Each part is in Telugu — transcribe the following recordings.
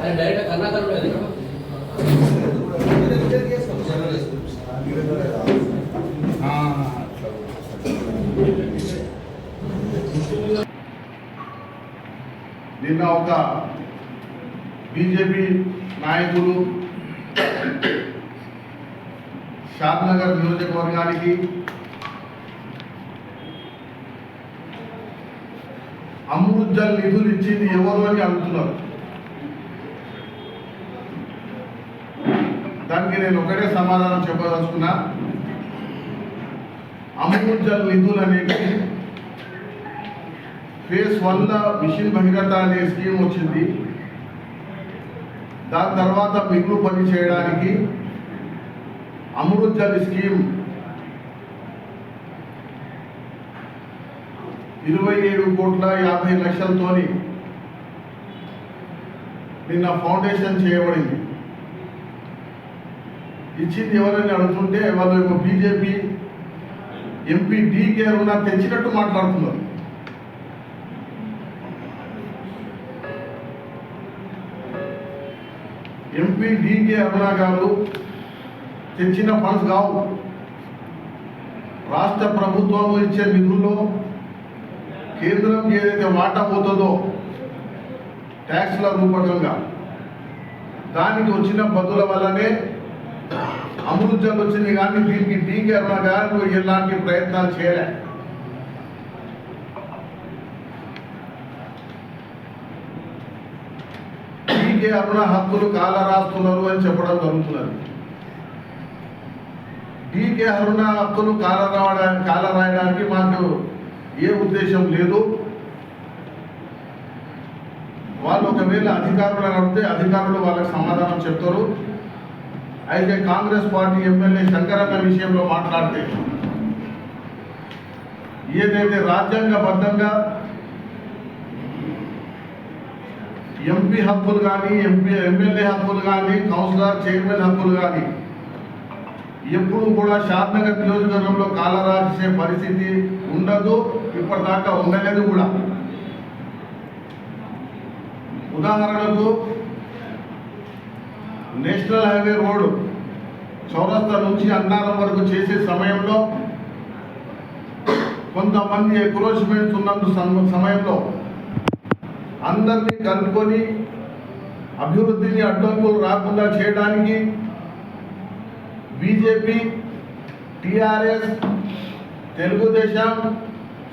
ఆయన డైరెక్ట్ కర్ణాకర్ నిన్న ఒక బీజేపీ నాయకులు షాద్నగర్ నియోజకవర్గానికి అమృత్జల్ నిధులు ఇచ్చింది ఎవరు అని అడుగుతున్నారు. దానికి నేను ఒకటే సమాధానం చెప్పదలుచుకున్నా. అమృతజల్ నిధులు అనేది ఫేస్ వంద మిషన్ భగీరథ అనే స్కీమ్ వచ్చింది. దాని తర్వాత మిగులు పని చేయడానికి అమృత్జల్ స్కీమ్ ఇరవై ఏడు కోట్ల యాభై లక్షలతోని నిన్న ఫౌండేషన్ చేయబడింది. ఇచ్చింది ఎవరని అడుగుతుంటే వాళ్ళు యొక్క బీజేపీ ఎంపీ డీకే ఉన్న తెచ్చినట్టు మాట్లాడుతున్నారు. ఎంపీ డీకే అరుణ గారు తెచ్చిన ఫండ్స్ కావు. రాష్ట్ర ప్రభుత్వం ఇచ్చే నిధుల్లో కేంద్రం ఏదైతే వాటా పోతుందో ట్యాక్స్ల రూపకంగా దానికి వచ్చిన పదుల వల్లనే అమృత్జల్ వచ్చింది కానీ దీనికి డీకే కానీ గారు ఎలాంటి ప్రయత్నాలు చేయలే. డీకే అరుణ హక్కులు కాల రాస్తున్నారు అని చెప్పడం జరుగుతున్నది. డీకే అరుణ హక్కులు కాల రావడానికి కాల రాయడానికి మాకు ఏ ఉద్దేశం లేదు. వాళ్ళు ఒకవేళ అధికారులు అడిగితే అధికారులు వాళ్ళకి సమాధానం చెప్తారు. అయితే కాంగ్రెస్ పార్టీ ఎమ్మెల్యే శంకరన్న విషయంలో మాట్లాడితే ఏదైతే రాజ్యాంగబద్ధంగా ఎంపీ హక్కులు కానీ ఎంపీ ఎమ్మెల్యే హక్కులు కానీ కౌన్సిలర్ చైర్మన్ హక్కులు కానీ ఎప్పుడు కూడా షాద్నగర్ నియోజకవర్గంలో కాలరాసే పరిస్థితి ఉండదు ఇప్పటిదాకా ఉండలేదు కూడా. ఉదాహరణకు నేషనల్ హైవే రోడ్ చౌరస్తా నుంచి అన్నారం వరకు చేసే సమయంలో కొంతమంది ఎక్రోచ్మెంట్స్ ఉన్నందు సమయంలో అందరినీ కలుపుకొని అభివృద్ధిని అడ్డంకులు రాకుండా చేయడానికి BJP TRS Telugudesam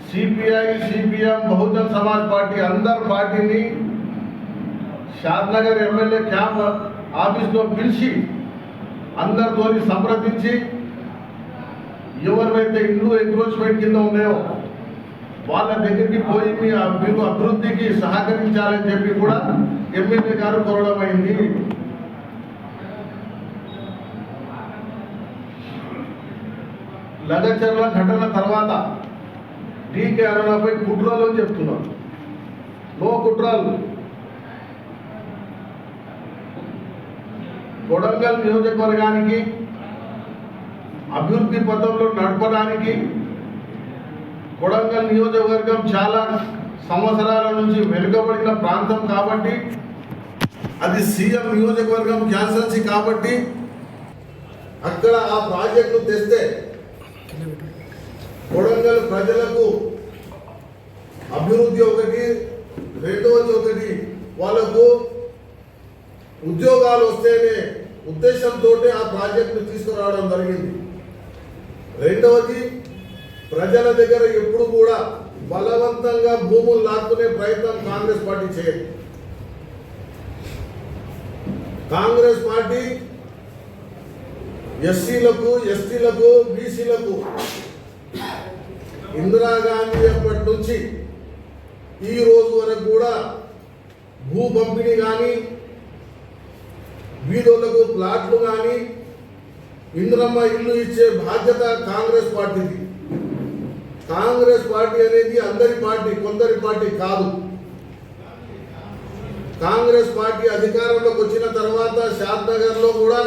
CPI CPM Bahujan Samaj party అందరు పార్టీని షాద్నగర్ ఎమ్మెల్యే క్యాంప్ ఆఫీస్లో పిలిచి అందరితోని సంప్రదించి ఎవరివైతే ఇల్లు ఎంక్రోచ్మెంట్ కింద ఉన్నాయో వాళ్ళ దగ్గరికి పోయి ఆ- మీరు అభివృద్ధికి సహకరించాలని చెప్పి కూడా ఎమ్మెల్యే గారు కోరడం అయింది. లగచర్ల ఘటన తర్వాత డీకే అరుణపై కుట్రలు అని చెప్తున్నారు. నో కుట్రాలు. కొడంగల్ నియోజకవర్గానికి అభివృద్ధి పథంలో నడపడానికి కొడంగల్ నియోజకవర్గం చాలా సంవత్సరాల నుంచి వెనుకబడిన ప్రాంతం కాబట్టి అది సీఎం నియోజకవర్గం క్యాన్సల్సీ కాబట్టి అక్కడ ఆ ప్రాజెక్టు తెస్తే కొడంగల్ ప్రజలకు అభివృద్ధి ఒకటి రెండవది ఒకటి వాళ్ళకు ఉద్యోగాలు వస్తేనే ఉద్దేశంతో ఆ ప్రాజెక్టు తీసుకురావడం జరిగింది. రెండవది ప్రజల దగ్గర ఎప్పుడు కూడా బలవంతంగా భూములు లాక్కునే ప్రయత్నం కాంగ్రెస్ పార్టీ చేయదు. కాంగ్రెస్ పార్టీ ఎస్సీలకు ఎస్టీలకు బీసీలకు ఇందిరాగాంధీ అప్పటి నుంచి ఈ రోజు వరకు కూడా భూ పంపిణీ కానీ వీధులకు ప్లాట్లు కానీ ఇందిరమ్మ ఇల్లు ఇచ్చే బాధ్యత కాంగ్రెస్ పార్టీది. కాంగ్రెస్ పార్టీ అనేది అందరి పార్టీ కొందరి పార్టీ కాదు. కాంగ్రెస్ పార్టీ అధికారంలోకి వచ్చిన తర్వాత షాద్ నగర్లో కూడా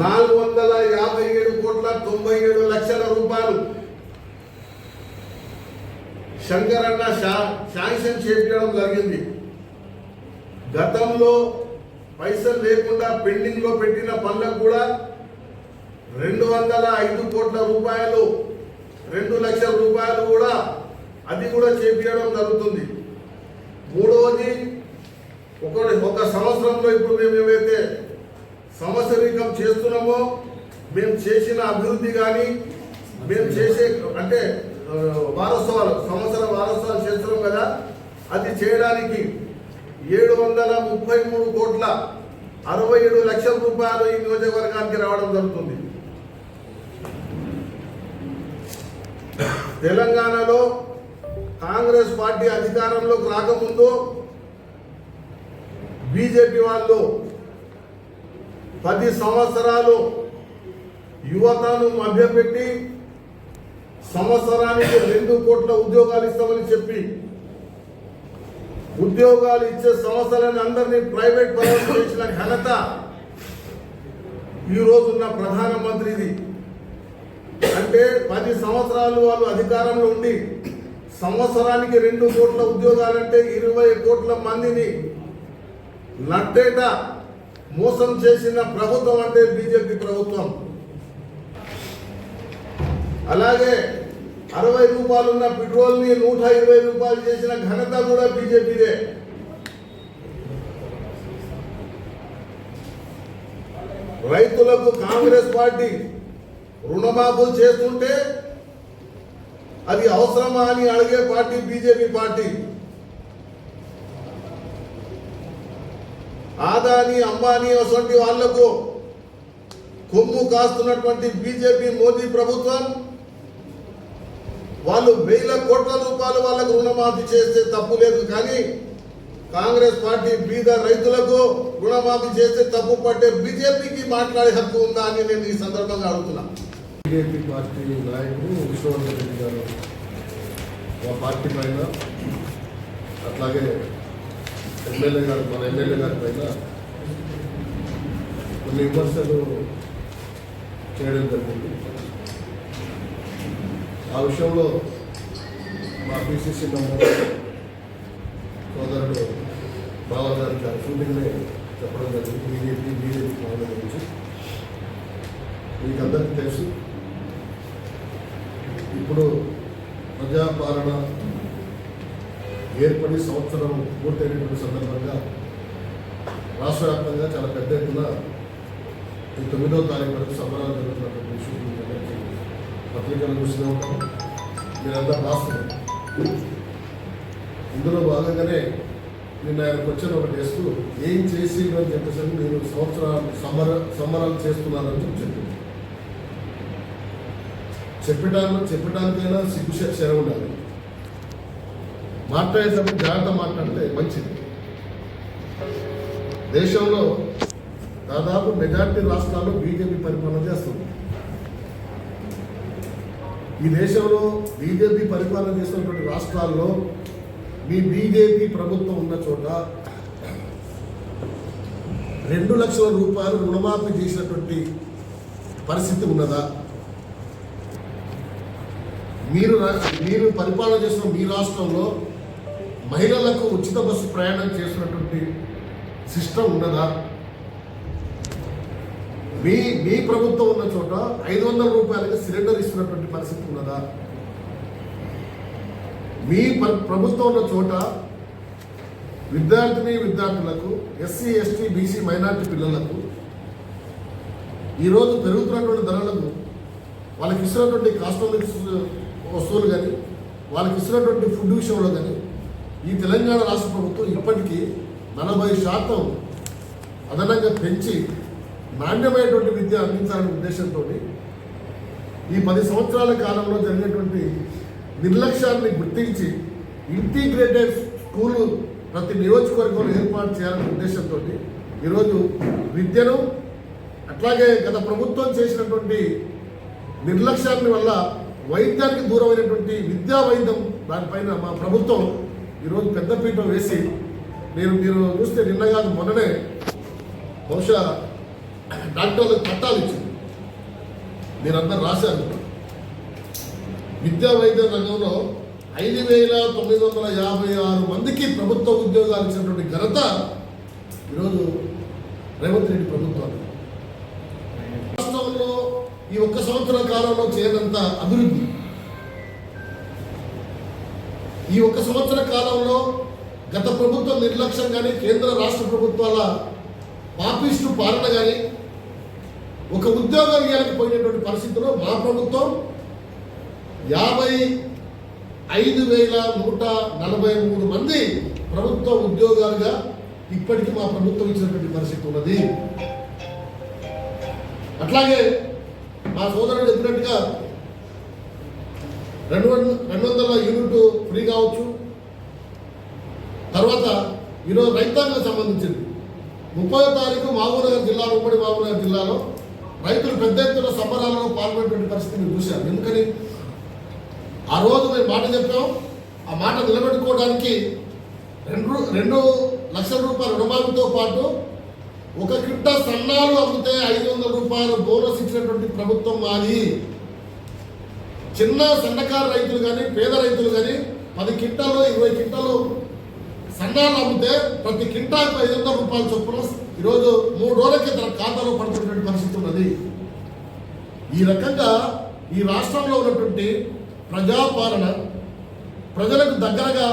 నాలుగు వందల యాభై ఏడు కోట్ల తొంభై ఏడు లక్షల రూపాయలు. శంకరన్న శాంక్షన్ చేపించడం జరిగింది. గతంలో పైసలు లేకుండా పెండింగ్లో పెట్టిన పనులకు కూడా రెండు వందల ఐదు కోట్ల రూపాయలు రెండు లక్షల రూపాయలు కూడా అది కూడా చేపించడం జరుగుతుంది. మూడవది ఒకటి ఒక సంవత్సరంలో ఇప్పుడు మేము ఏమైతే సంవత్సరీకం చేస్తున్నామో మేము చేసిన అభివృద్ధి కానీ మేము చేసే అంటే ఆ, వారోత్సవాలు సంవత్సర వారోత్సవాలు చేస్తున్నాం కదా అది చేయడానికి ఏడు వందల ముప్పై మూడు కోట్ల అరవై ఏడు లక్షల రూపాయలు ఈ నియోజకవర్గానికి రావడం జరుగుతుంది. తెలంగాణలో కాంగ్రెస్ పార్టీ అధికారంలోకి రాకముందు బీజేపీ వాళ్ళు పది సంవత్సరాలు యువతను మభ్యపెట్టి సంవత్సరానికి రెండు కోట్ల ఉద్యోగాలు ఇస్తామని చెప్పి ఉద్యోగాలు ఇచ్చే సంస్థలను అందరినీ ప్రైవేట్ పరం చేసిన ఘనత ఈ రోజున్న ప్రధానమంత్రిది అంటే పది సంవత్సరాలు వాళ్ళు అధికారంలో ఉండి సంవత్సరానికి రెండు కోట్ల ఉద్యోగాలంటే ఇరవై కోట్ల మందిని నట్టేట మోసం చేసిన ప్రభుత్వం అంటే బీజేపీ ప్రభుత్వం. అలాగే అరవై రూపాయలున్న పెట్రోల్ని నూట ఇరవై రూపాయలు చేసిన ఘనత కూడా బీజేపీదే. రైతులకు కాంగ్రెస్ పార్టీ రుణమాఫీ చేస్తుంటే అది అవసరమా అని అడిగే party BJP party. Adani Ambani అటువంటి వాళ్ళకు కొమ్ము కాస్తున్నటువంటి బీజేపీ మోదీ ప్రభుత్వం వాళ్ళు వేల కోట్ల రూపాయలు వాళ్ళకు రుణమాఫీ చేస్తే తప్పు లేదు కానీ కాంగ్రెస్ పార్టీ బీద రైతులకు రుణమాఫీ చేస్తే తప్పు పట్టే బీజేపీకి మాట్లాడే హక్కు ఉందా అని నేను ఈ సందర్భంగా అడుగుతున్నా. బీజేపీ పార్టీ నాయకుడు విష్ణువర్ధన్ రెడ్డి గారు మా పార్టీ పైన అట్లాగే ఎమ్మెల్యే గారు మన ఎమ్మెల్యే గారి పైన కొన్ని విమర్శలు చేయడం జరిగింది. ఆ విషయంలో మా పిసిసి మెంబర్ సోదరుడు బాబా గారికి ఆ షూటింగ్నే చెప్పడం జరిగింది. బీజేపీ బీజేపీ పాలన గురించి మీకు అందరికీ తెలుసు. ఇప్పుడు ప్రజాపాలన సంవత్సరం పూర్తయినటువంటి సందర్భంగా రాష్ట్ర వ్యాప్తంగా చాలా పెద్ద ఎత్తున ఈ తొమ్మిదో తారీఖు వరకు సంబరాలు జరుగుతున్నటువంటి విషయం పత్రికలు చూస్తూనే ఉంటాం మీరంతా రాస్తున్నారు. ఇందులో భాగంగానే నిన్న ఆయన క్వశ్చన్ ఒకటి వేస్తూ ఏం చేసి అని చెప్పేసి మీరు సంవత్సరాలు సంబర సంబరాలు చేస్తున్నారని చెప్పి చెప్పింది చెప్పడానికి చెప్పడానికైనా సిగ్గు శర ఉండాలి. మాట్లాడేటప్పుడు జాగ్రత్త మాట్లాడితే మంచిది. దేశంలో దాదాపు మెజార్టీ రాష్ట్రాల్లో బీజేపీ పరిపాలన చేస్తుంది. ఈ దేశంలో బీజేపీ పరిపాలన చేస్తున్నటువంటి రాష్ట్రాల్లో మీ బీజేపీ ప్రభుత్వం ఉన్న చోట రెండు లక్షల రూపాయలు రుణమాఫీ చేసినటువంటి పరిస్థితి ఉన్నదా? మీరు రా- మీరు పరిపాలన చేస్తున్న మీ రాష్ట్రంలో మహిళలకు ఉచిత బస్సు ప్రయాణం చేసినటువంటి సిస్టమ్ ఉన్నదా? మీ మీ ప్రభుత్వం ఉన్న చోట ఐదు వందల రూపాయలకి సిలిండర్ ఇస్తున్నటువంటి పరిస్థితి ఉన్నదా? మీ ప్రభుత్వం ఉన్న చోట విద్యార్థిని విద్యార్థులకు ఎస్సీ ఎస్టీ బీసీ మైనార్టీ పిల్లలకు ఈరోజు పెరుగుతున్నటువంటి ధరలకు వాళ్ళకి ఇస్తున్నటువంటి కాస్ట్రాలిక్స్ వస్తువులు కానీ వాళ్ళకి ఇస్తున్నటువంటి ఫుడ్ విషయంలో కానీ ఈ తెలంగాణ రాష్ట్ర ప్రభుత్వం ఇప్పటికీ నలభై శాతం అదనంగా పెంచి నాణ్యమైనటువంటి విద్య అందించాలనే ఉద్దేశంతో ఈ పది సంవత్సరాల కాలంలో జరిగినటువంటి నిర్లక్ష్యాన్ని గుర్తించి ఇంటిగ్రేటెడ్ స్కూలు ప్రతి నియోజకవర్గంలో ఏర్పాటు చేయాలనే ఉద్దేశంతో ఈరోజు విద్యను అట్లాగే గత ప్రభుత్వం చేసినటువంటి నిర్లక్ష్యాన్ని వల్ల వైద్యానికి దూరమైనటువంటి విద్యా వైద్యం దానిపైన మా ప్రభుత్వం ఈరోజు పెద్దపీట వేసి నేను మీరు చూస్తే నిన్న కాదు మొన్ననే బహుశా డాక్టర్లకు పట్టాలు ఇచ్చింది. మీరందరూ రాశారు. విద్యా వైద్య రంగంలో ఐదు వేల తొమ్మిది వందల యాభై ఆరు మందికి ప్రభుత్వ ఉద్యోగాలు ఇచ్చినటువంటి ఘనత ఈరోజు రేవంత్ రెడ్డి ప్రభుత్వాలు రాష్ట్రంలో ఈ ఒక్క సంవత్సర కాలంలో చేయనంత అభివృద్ధి. ఈ ఒక్క సంవత్సర కాలంలో గత ప్రభుత్వం నిర్లక్ష్యం కానీ కేంద్ర రాష్ట్ర ప్రభుత్వాల పాపిస్టు పాలన కానీ ఒక ఉద్యోగం ఇవ్వలేకపోయినటువంటి పరిస్థితిలో మా ప్రభుత్వం యాభై ఐదు వేల నూట నలభై మూడు మంది ప్రభుత్వ ఉద్యోగాలుగా ఇప్పటికీ మా ప్రభుత్వం ఇచ్చినటువంటి పరిస్థితి ఉన్నది. అట్లాగే మా సోదరుడు చెప్పినట్టుగా రెండు వందల రెండు వందల యూనిట్ ఫ్రీ కావచ్చు. తర్వాత ఈరోజు రైతాంగం సంబంధించింది. ముప్పై తారీఖు మహబూబ్నగర్ జిల్లాలో ఉమ్మడి మహబూబ్నగర్ జిల్లాలో రైతులు పెద్ద ఎత్తున సంబరాలలో పాల్గొనేటువంటి పరిస్థితి చూశారు. ఎందుకని? ఆ రోజు మేము మాట చెప్పాం. ఆ మాట నిలబెట్టుకోవడానికి రెండు రెండు లక్షల రూపాయల రుణమాఫీతో పాటు ఒక కిట్ట సన్నాలు అమ్మితే ఐదు వందల రూపాయలు బోనస్ ఇచ్చినటువంటి ప్రభుత్వం మాది. చిన్న సన్నకారు రైతులు కానీ పేద రైతులు కానీ పది కింటాలు ఇరవై కింటాలు సన్నాలు అమ్మితే ప్రతి కింటాకు ఐదు వందల రూపాయల చొప్పున ఈరోజు మూడు రోజులకి తన ఖాతాలో పడుతున్నటువంటి పరిస్థితి ఉన్నది. ఈ రకంగా ఈ రాష్ట్రంలో ఉన్నటువంటి ప్రజాపాలన ప్రజలకు దగ్గరగా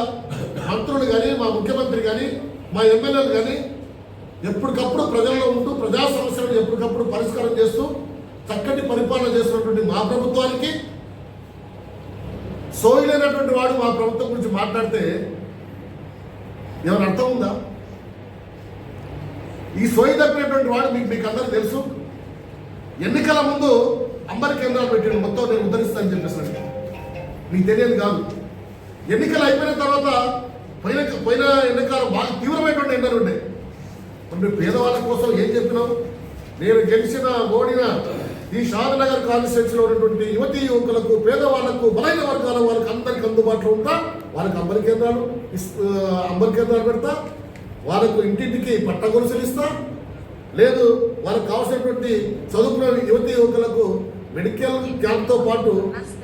మంత్రులు కానీ మా ముఖ్యమంత్రి కానీ మా ఎమ్మెల్యేలు కానీ ఎప్పటికప్పుడు ప్రజల్లో ఉంటూ ప్రజా సమస్యలను ఎప్పటికప్పుడు పరిష్కారం చేస్తూ చక్కటి పరిపాలన చేస్తున్నటువంటి మా ప్రభుత్వానికి సోయలేనటువంటి వాడు మా ప్రభుత్వం గురించి మాట్లాడితే ఏమైనా అర్థం ఉందా? ఈ సోయి తప్పినటువంటి వాడు మీకు మీకు అందరూ తెలుసు. ఎన్నికల ముందు అంబర్ కేంద్రాలు పెట్టిన మొత్తం నేను ఉద్ధరిస్తానని చెప్పేసినట్టు మీకు తెలియదు కాదు. ఎన్నికలు అయిపోయిన తర్వాత పోయిన పోయిన ఎన్నికలు బాగా తీవ్రమైనటువంటి ఎండలు ఉండే. మరి పేదవాళ్ళ కోసం ఏం చెప్పినావు నేను గెలిచిన ఓడిన ఈ షాదనగర్ కాన్స్టిట్యూన్సీలో ఉన్నటువంటి యువతీ యువకులకు పేదవాళ్ళకు బలైన వర్గాల వాళ్ళకి అందరికి అందుబాటులో ఉంటా. వాళ్ళకి అంబరి కేంద్రాలు అంబరి కేంద్రాలు పెడతా. వాళ్ళకు ఇంటింటికి పట్ట గొలుసులు ఇస్తా. లేదు వాళ్ళకి కావాల్సినటువంటి చదువుకున్న యువతీ యువకులకు మెడికల్ క్యాంప్తో పాటు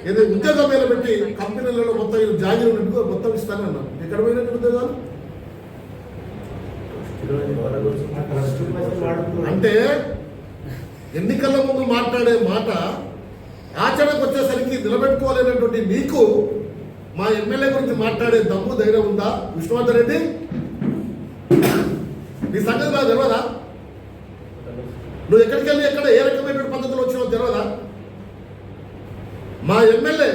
ఏదో ఉద్యోగం మీద పెట్టి కంపెనీలలో మొత్తం జాగిరి మొత్తం ఇస్తానన్నారు ఎక్కడ పోయినట్టు ఉద్యోగాలు? అంటే ఎన్నికల ముందు మాట్లాడే మాట ఆచరణకు వచ్చేసరికి నిలబెట్టుకోలేనటువంటి నీకు మా ఎమ్మెల్యే గురించి మాట్లాడే దమ్ము ధైర్యం ఉందా? విష్ణువర్ధన్ రెడ్డి? నీ సంగతి నాకు తెలియదా నువ్వు ఎక్కడికి వెళ్ళి ఎక్కడ ఏ రకమైనటువంటి పద్ధతిలో వచ్చినావు తెలియదా మా ఎమ్మెల్యే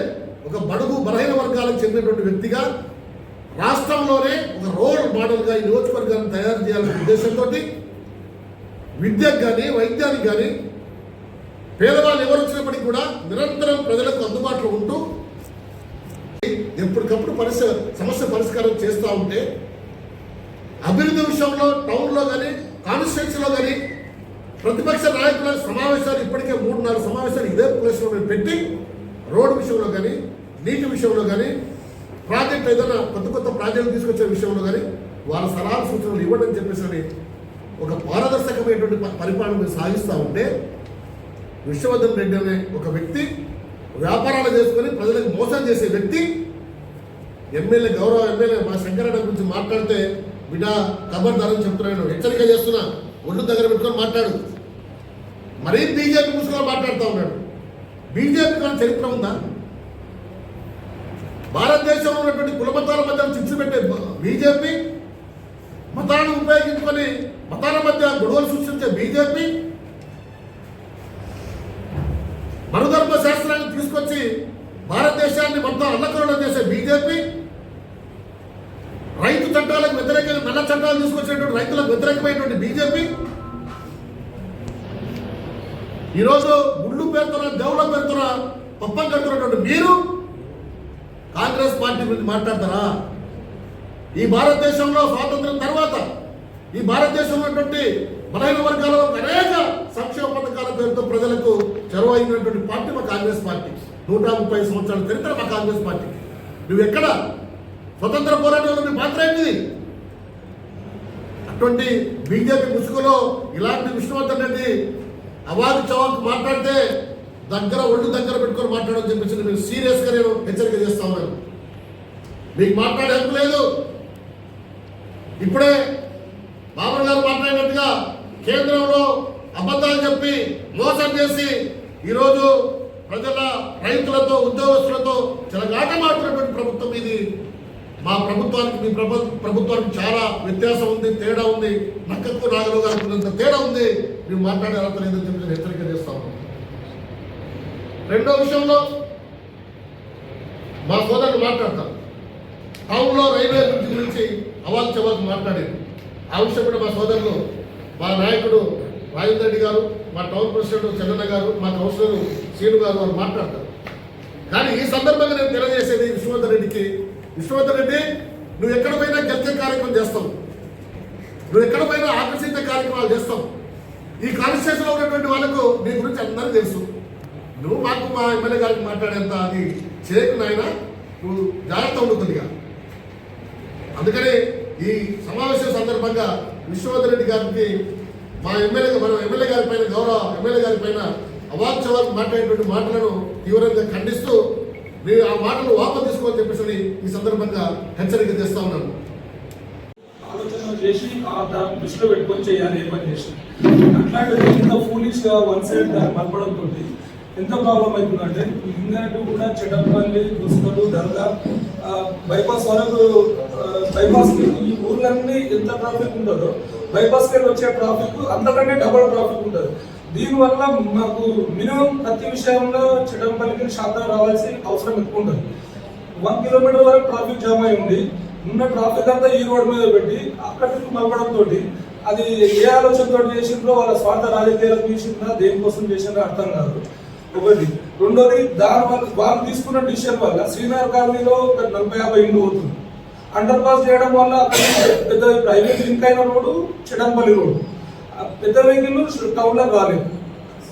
ఒక బడుగు బలహీన వర్గాలకు చెందినటువంటి వ్యక్తిగా రాష్ట్రంలోనే ఒక రోల్ మోడల్గా ఈ నియోజకవర్గాన్ని తయారు చేయాలనే ఉద్దేశంతో విద్యకు కానీ వైద్యానికి కానీ పేదవాళ్ళు ఎవరు వచ్చినప్పటికీ కూడా నిరంతరం ప్రజలకు అందుబాటులో ఉంటూ ఎప్పటికప్పుడు పరిస సమస్య పరిష్కారం చేస్తూ ఉంటే అభివృద్ధి విషయంలో టౌన్లో కానీ కాన్స్టిట్యున్సీలో కానీ ప్రతిపక్ష నాయకుల సమావేశాలు ఇప్పటికే మూడు నాలుగు సమావేశాలు ఇదే ప్లేస్లో మేము పెట్టి రోడ్డు విషయంలో కానీ నీటి విషయంలో కానీ ప్రాజెక్ట్ ఏదైనా కొత్త కొత్త ప్రాజెక్టులు తీసుకొచ్చే విషయంలో కానీ వాళ్ళ సలహాలు సూచనలు ఇవ్వడం చెప్పేసి అని ఒక పారదర్శకమైనటువంటి పరిపాలన మీరు సాగిస్తూ ఉంటే విశ్వవర్ధన్ రెడ్డి అనే ఒక వ్యక్తి వ్యాపారాలు చేసుకొని ప్రజలకు మోసం చేసే వ్యక్తి ఎమ్మెల్యే గౌరవ ఎమ్మెల్యే మా శంకరన్న గురించి మాట్లాడితే బిడ్డ ఖబర్దారని చెప్తున్నాను హెచ్చరిక చేస్తున్నా. ఒళ్ళు దగ్గర పెట్టుకొని మాట్లాడు. మరీ బీజేపీ ముసుగులో మాట్లాడుతూ ఉన్నాడు. బీజేపీ కానీ చరిత్ర ఉందా? భారతదేశంలో ఉన్నటువంటి కులమతాల మధ్య చిచ్చు పెట్టే బీజేపీ మతాలను ఉపయోగించుకొని మతాల మధ్య గొడవలు సృష్టించే బీజేపీ మనుధర్మ శాస్త్రాన్ని తీసుకొచ్చి భారతదేశాన్ని మొత్తం అల్లకరణం చేసే బీజేపీ రైతు చట్టాలకు వ్యతిరేకంగా నల్ల చట్టాలు తీసుకొచ్చినటువంటి రైతులకు వ్యతిరేకమైనటువంటి బీజేపీ. ఈరోజు గుళ్ళు పెడుతున్న దేవుళ్ళ పెడుతున్న పప్పం కడుతున్నటువంటి మీరు కాంగ్రెస్ పార్టీ గురించి మాట్లాడతారా? ఈ భారతదేశంలో స్వాతంత్రం తర్వాత ఈ భారతదేశంలో బలహీన వర్గాల అనేక సంక్షేమ పథకాల పేరుతో ప్రజలకు చెరువు అయినటువంటి పార్టీ మా కాంగ్రెస్ పార్టీ. నూట ముప్పై సంవత్సరాల చరిత్ర మా కాంగ్రెస్ పార్టీ. నువ్వు ఎక్కడ? స్వతంత్ర పోరాటంలో నీ పాత్ర ఏంటిది? అటువంటి బీజేపీ ముసుగులో ఇలాంటి విష్ణువర్ధన్ రెడ్డి అవాకు చవాకు మాట్లాడితే దగ్గర ఒళ్ళు దగ్గర పెట్టుకొని మాట్లాడని చెప్పేసి నేను సీరియస్గా నేను హెచ్చరిక చేస్తా ఉన్నాను. మీకు మాట్లాడే హక్కు లేదు. ఇప్పుడే బాబర్ గారు మాట్లాడినట్టుగా కేంద్రంలో అబద్ధాలు చెప్పి మోసం చేసి ఈరోజు ప్రజల రైతులతో ఉద్యోగస్తులతో చెలగాట మాట్లాడినటువంటి ప్రభుత్వం ఇది. మా ప్రభుత్వానికి మీ ప్రభు ప్రభుత్వానికి చాలా వ్యత్యాసం ఉంది తేడా ఉంది. నక్కకు నాగరావు గారు తేడా ఉంది. మీరు మాట్లాడే అర్హత లేదని చెప్పి నేను హెచ్చరిక చేస్తాము రెండో విషయంలో మా సోదరులు మాట్లాడతాం టౌన్లో రైల్వే అభివృద్ధి గురించి అవాల్ చవాల్ మాట్లాడారు ఆ విషయం కూడా మా సోదరులు మా నాయకుడు రాజేంద్ర రెడ్డి గారు మా టౌన్ ప్రెసిడెంట్ చంద్రన్న గారు మా కౌన్సిలర్ శ్రీను గారు వారు మాట్లాడతారు. కానీ ఈ సందర్భంగా నేను తెలియజేసేది విశ్వనాథ్ రెడ్డికి విశ్వనాథ్ రెడ్డి నువ్వు ఎక్కడ పోయినా గెలిచే కార్యక్రమం చేస్తావు. నువ్వు ఎక్కడ పోయినా ఆకర్షించే కార్యక్రమాలు చేస్తావు. ఈ కాన్స్టిట్యూషన్లో ఉన్నటువంటి వాళ్ళకు నీ గురించి అందరూ తెలుసు. నువ్వు మాకు మా ఎమ్మెల్యే గారికి మాట్లాడేంత అది చేయకు నాయన. నువ్వు జాగ్రత్త ఉండుతుందిగా అందుకనే ఈ సమావేశం సందర్భంగా విశ్వనాథ్ రెడ్డి గారికి మా ఎమ్మెల్యే మన ఎమ్మెల్యే గారి పైన గౌరవ ఎమ్మెల్యే గారి పైన అవాక్ చవాక్ మాట్లాడేటువంటి మాటలను తీవ్రంగా ఖండిస్తూ మీరు ఆ మాటలు వాపసు తీసుకోవాలని చెప్పేసి ఈ సందర్భంగా హెచ్చరిక చేస్తా ఉన్నాను. ఆలోచన చేసి ఆ దాన్ని దృష్టిలో పెట్టుకొని చేయాలి ఏ పని చేసి. అట్లాంటిది ఇంత ఫూలిష్గా వన్ సైడ్ దాన్ని మలపడంతో ఎంత ప్రాబ్లం అవుతుందంటే ఇందరూ కూడా చెడ్డపల్లి దుస్తులు దర్గా బైపాస్ వరకు బైపాస్ ఈ ఊర్లన్నీ ఎంత ట్రాఫిక్ ఉంటుందో బైపాస్కి వచ్చే ట్రాఫిక్ అంతకంటే డబుల్ ట్రాఫిక్ ఉంటుంది. దీనివల్ల మాకు మినిమం ప్రతి విషయంలో చెడ్డంపల్లికి శాతం రావాల్సి అవసరం ఎక్కువ ఉంటుంది. వన్ కిలోమీటర్ వరకు ట్రాఫిక్ జామ్ అయి ఉంది ఉన్న ట్రాఫిక్ అంతా ఈ రోడ్ మీద పెట్టి అక్కడికి మలపడం అది ఏ ఆలోచనతో చేసిందో వాళ్ళ స్వార్థ రాజకీయాలకు చేసిందా దేనికోసం చేసిందో అర్థం కాదు. ఒకటి రెండోది దాని వల్ల వాళ్ళు తీసుకున్న డిసిషన్ వల్ల శ్రీనగర్ కాలనీలో ఒక నలభై యాభై ఇండ్లు పోతుంది అండర్ పాస్ చేయడం వల్ల అక్కడ పెద్ద ప్రైవేట్ లింక్ అయిన రోడ్డు చెడంపల్లి రోడ్డు. పెద్ద వెహికల్ టౌన్లో రాలేదు.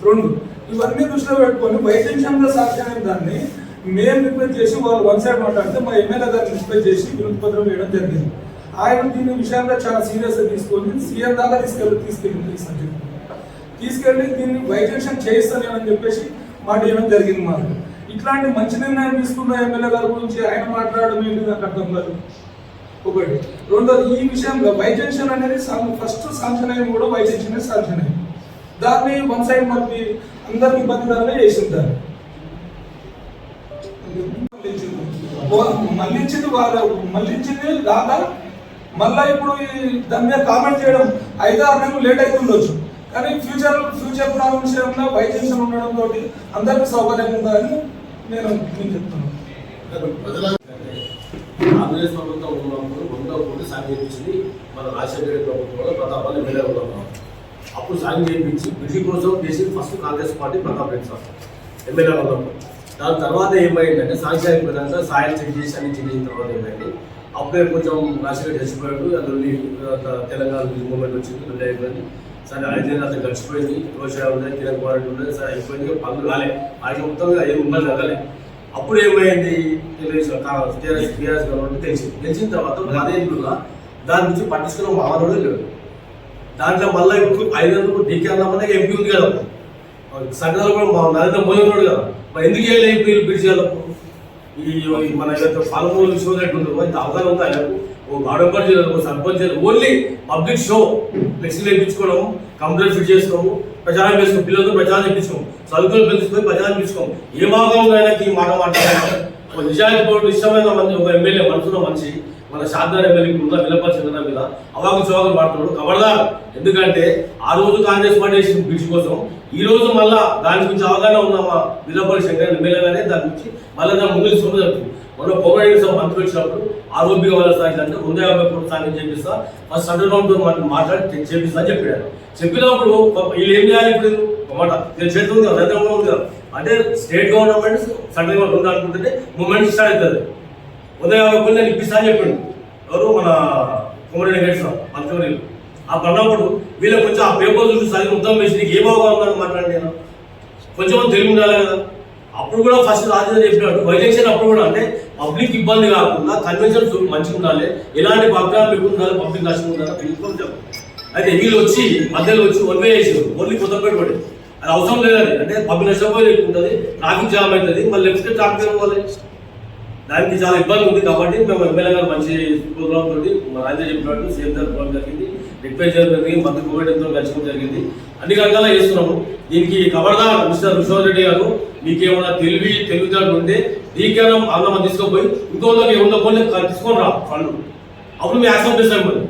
రెండు ఇవన్నీ దృష్టిలో పెట్టుకొని వైద్యం సాధ్యమైన దాన్ని మేము రిక్వెస్ట్ చేసి వాళ్ళు వన్ సైడ్ మాట్లాడితే మా ఎమ్మెల్యే గారిని రిక్వెస్ట్ చేసి వినతి పత్రం వేయడం జరిగింది. ఆయన దీని విషయంలో చాలా సీరియస్గా తీసుకొని సీఎం దాకా తీసుకెళ్ళి తీసుకెళ్ళింది ఈ సబ్జెక్ట్ తీసుకెళ్ళి దీన్ని వైద్యం చేయిస్తాను అని చెప్పేసి మాట జరిగింది మాకు? ఇట్లాంటి మంచి నిర్ణయం తీసుకున్న ఎమ్మెల్యే గారి గురించి ఆయన మాట్లాడడం ఏంటి నాకు అర్థం కాదు. ఒకటి. రెండోది ఈ విషయంలో వైజెన్షన్ అనేది ఫస్ట్ శాంక్షన్ అయింది కూడా వైజెక్షన్ శాంక్షన్ అయింది దాన్ని వన్ సైడ్ మనకి అందరికి ఇబ్బందికరంగా చేసింది దాన్ని మళ్ళించింది వాళ్ళు మళ్ళించింది దాకా మళ్ళా ఇప్పుడు ఈ దాని మీద కామెంట్ చేయడం ఐదు ఆరు నెలలు లేట్ అవుతుండొచ్చు కానీ ఫ్యూచర్ ఫ్యూచర్ ప్రాబ్లం విషయంలో వైద్యం ఉండడం తోటి అందరికి సౌకర్యం ఉందని నేను మీకు చెప్తున్నాను. ఆంధ్రప్రదేశ్ ప్రభుత్వం ఉన్నప్పుడు వంద కోట్లు సాయం చేయించింది మన రాజశేఖర ప్రభుత్వం కూడా ప్రతాపాన్ని ఎమ్మెల్యే ఉన్నాం అప్పుడు సాయం చేయించి బ్రిడ్జి కోసం చేసింది first Congress party Pratap Reddy sir MLA ఉన్నప్పుడు. దాని తర్వాత ఏమైందంటే సాంకేతిక విధంగా సాయం చెక్ చేసి అన్ని చెక్ చేసిన తర్వాత ఏమైంది? అప్పుడే కొంచెం రాజశేఖర్ చచ్చిపోయాడు అందులో తెలంగాణ మూమెంట్ వచ్చింది రెండు అయిపోయింది సరే ఐదేళ్ళు అసలు గడిచిపోయింది. రోషా ఉండేది కిరణ్ కుమార్ రెడ్డి ఉండేది సరే అయిపోయింది. పనులు కాలే. ఆయన మొత్తంగా ఏం ఇబ్బంది తగ్గలే అప్పుడు ఏమైంది? తెలుగుదేశం టీఆర్ఎస్ టీఆర్ఎస్ గవర్నమెంట్ తెలిసింది. తెలిసిన తర్వాత పదేళ్ళుగా దాని నుంచి పట్టించుకున్న మామూలు లేడు. దాంట్లో మళ్ళీ ఇప్పుడు ఐదు వందలు డీకే అన్నమాట ఎంపీ ఉంది కదా. సంఘాలు కూడా మా నరేంద్ర మోదీ ఉన్నాడు కదా. మరి ఎందుకు వెళ్ళి ఇప్పుడు పిలిచేయాలి ఈ మన పాలమూరు విశ్వరెడ్డి ఉందో ఇంత అవగాహన ఉంది ఆయనకు? ఓ గాడంబర్ జిల్లాలో ఓ సర్పంచ్ ఓన్లీ పబ్లిక్ షో ఫ్లెక్సీలు వేయించుకోవడం కంప్యూటర్ ఫిట్ చేసుకోము ప్రచారం చేసుకోము పిల్లలతో ప్రచారం చేయించుకోం చదువుకుని పిలుచుకొని ప్రచారం చేయించుకోం ఏ భాగంలో ఆయనకి ఈ మాట మాట్లాడాలి. ఒక నిజాయితీ ఇష్టమైన మంది ఒక ఎమ్మెల్యే మనసులో మనిషి మన శాంతార్ ఎమ్మెల్యే ఉన్న విలపరిచిన మీద అవాకు చవాకు మాట్లాడు కబడదారు ఎందుకంటే ఆ రోజు కాంగ్రెస్ పార్టీ చేసిన బ్రిడ్జ్ కోసం ఈ రోజు మళ్ళా దాని గురించి అవగాహన ఉన్న మా విలపల్లి శంకర్ ఎమ్మెల్యే గానే దాని గురించి మళ్ళీ దాని ముందు సొమ్ము జరుగుతుంది మొన్న పొగడి మంత్రి వచ్చినప్పుడు ఆరోగ్య వాళ్ళ స్థాయి అంటే రెండు యాభై కోట్ల స్థాయి చేపిస్తా ఫస్ట్ సెంట్రల్ గవర్నమెంట్ మాట్లాడి చేపిస్తా అని చెప్పాడు. చెప్పినప్పుడు వీళ్ళు ఏం చేయాలి ఇప్పుడు? మాట నేను చేతి కదా నరేంద్ర ఉంది కదా. అంటే స్టేట్ గవర్నమెంట్ సెంట్రల్ గవర్నమెంట్ ఉంది మూమెంట్ స్టార్ట్ అవుతుంది. ఉదయం యాభై కోట్లు నేను ఇప్పిస్తా అని చెప్పిండు. ఎవరు? మన కుమరెడ్డి వెంకటేశ్వర మంత్రి ఆ పడినప్పుడు వీళ్ళకి కొంచెం ఆ పేపర్ చూసి చదివి ఉత్తరం వేసి నీకు ఏ బాగా ఉందని మాట్లాడి నేను. కొంచెం తెలివి ఉండాలి కదా. అప్పుడు కూడా ఫస్ట్ రాజధాని చెప్పినట్టు వైజెక్షన్ అప్పుడు కూడా అంటే పబ్లిక్ ఇబ్బంది కాకుండా కన్వెన్షన్ మంచిగా ఉండాలి. ఎలాంటి పగ్గాలు మీకు ఉండాలి పబ్లిక్ నష్టం ఉండాలి. తెలుసుకొని చెప్పు అయితే వీళ్ళు వచ్చి మధ్యలో వచ్చి వన్ వే చేసి ఓన్లీ కొత్త పెట్టుబడి అది అవసరం లేదండి. అంటే పబ్లిక్ నష్టపోయి ఉంటుంది ట్రాఫిక్ జామ్ అవుతుంది మళ్ళీ లెఫ్ట్ ట్రాఫిక్ పోవాలి దానికి చాలా ఇబ్బంది ఉంది కాబట్టి మేము ఎమ్మెల్యే గారు మంచి ప్రోగ్రామ్ తోటి మా రాజా చెప్పినట్టు సీఎం గారు ప్రోగ్రామ్ జరిగింది. రిక్వెస్ట్ చేయడం జరిగింది. మంత్రి కోవిడ్తో కలిసిపోవడం జరిగింది. అన్ని రకాల చేస్తున్నాము. దీనికి ఖబర్దార్ మిస్టర్ విశ్వనాథ్ రెడ్డి గారు మీకేమన్నా తెలివి తెలివితేటలు ఉంటే దీనికైనా అన్నమా తీసుకోపోయి ఇంకో వంద వంద తీసుకొని రా ఫండ్. అప్పుడు మీ యాక్సెప్ట్ చేస్తాం మరి